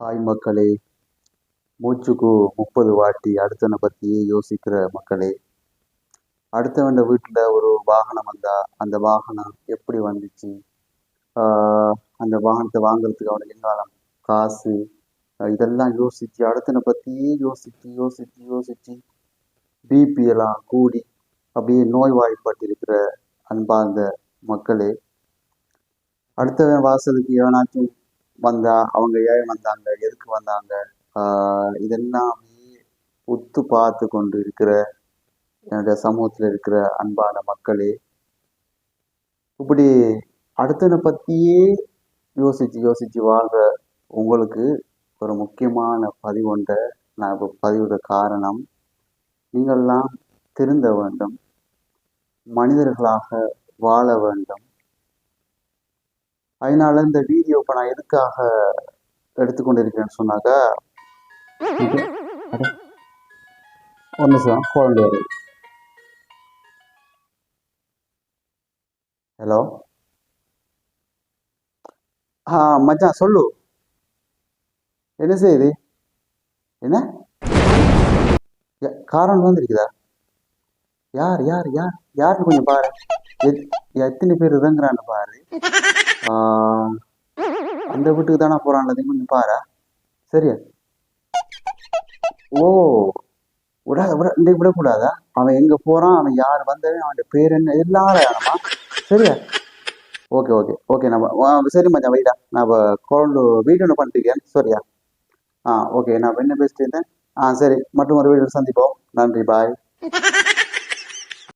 Hi மக்களே. மூச்சுக்கு முப்பது வாட்டி அடுத்தவனை பற்றியே யோசிக்கிற மக்களே. அடுத்தவன் வீட்டில் ஒரு வாகனம் வந்தால் அந்த வாகனம் எப்படி வந்துச்சு? அந்த வாகனத்தை வாங்குறதுக்கு அவனுக்கு எங்காலம் காசு. இதெல்லாம் யோசித்து அடுத்தனை பற்றியே யோசித்து யோசித்து யோசித்து பிபி எல்லாம் கூடி அப்படியே நோய்வாய்ப்பட்டிருக்கிற அன்பார்ந்த மக்களே. அடுத்தவன் வாசலுக்கு எவனாச்சும் வந்தா அவங்க ஏன் வந்தாங்க? எதுக்கு வந்தாங்க? ஆஹ் இதெல்லாமே உத்து பார்த்து கொண்டு இருக்கிற என்னுடைய சமூகத்தில் இருக்கிற அன்பான மக்களே இப்படி அடுத்தனை பற்றியே யோசிச்சு யோசிச்சு வாழ்கிற உங்களுக்கு ஒரு முக்கியமான பதிவொன்றை நான் இப்போ பதிவிட காரணம் நீங்கள்லாம் திருந்த வேண்டும் மனிதர்களாக வாழ வேண்டும் அதனால இந்த வீடியோ இப்போ நான் எதுக்காக எடுத்துக்கொண்டிருக்கிறேன்னு சொன்னாக்கா ஒரு நிமிஷம் குழந்தை வருது ஹலோ ஆ மச்சான் சொல்லு. என்ன செய்யுது என்ன? காரணம் வந்துருக்குதா? யார் யார் யார்? யாருன்னு கொஞ்சம் பாரு. எத்- எத்தனை பேர் இறங்குறான்னு பாரு. அந்த வீட்டுக்கு தானே போறான்னு கொஞ்சம் பாரு. சரியா? ஓ விடாத விட இன்றைக்கு விடக்கூடாதா? அவன் எங்க போறான்? அவன் யார் வந்தவன்? அவன் பேர் என்ன? எல்லாரும் சரியா? ஓகே ஓகே ஓகே நம்ம சரி மச்சான் வைடா. நான் இப்போ கால் வீடியோ ஒன்று பண்ணிருக்கேன் சரியா? ஆ ஓகே நான் என்ன பேசிட்டு இருந்தேன்? ஆ சரி மற்றும் ஒரு வீடியோ சந்திப்போம். நன்றி பாய்.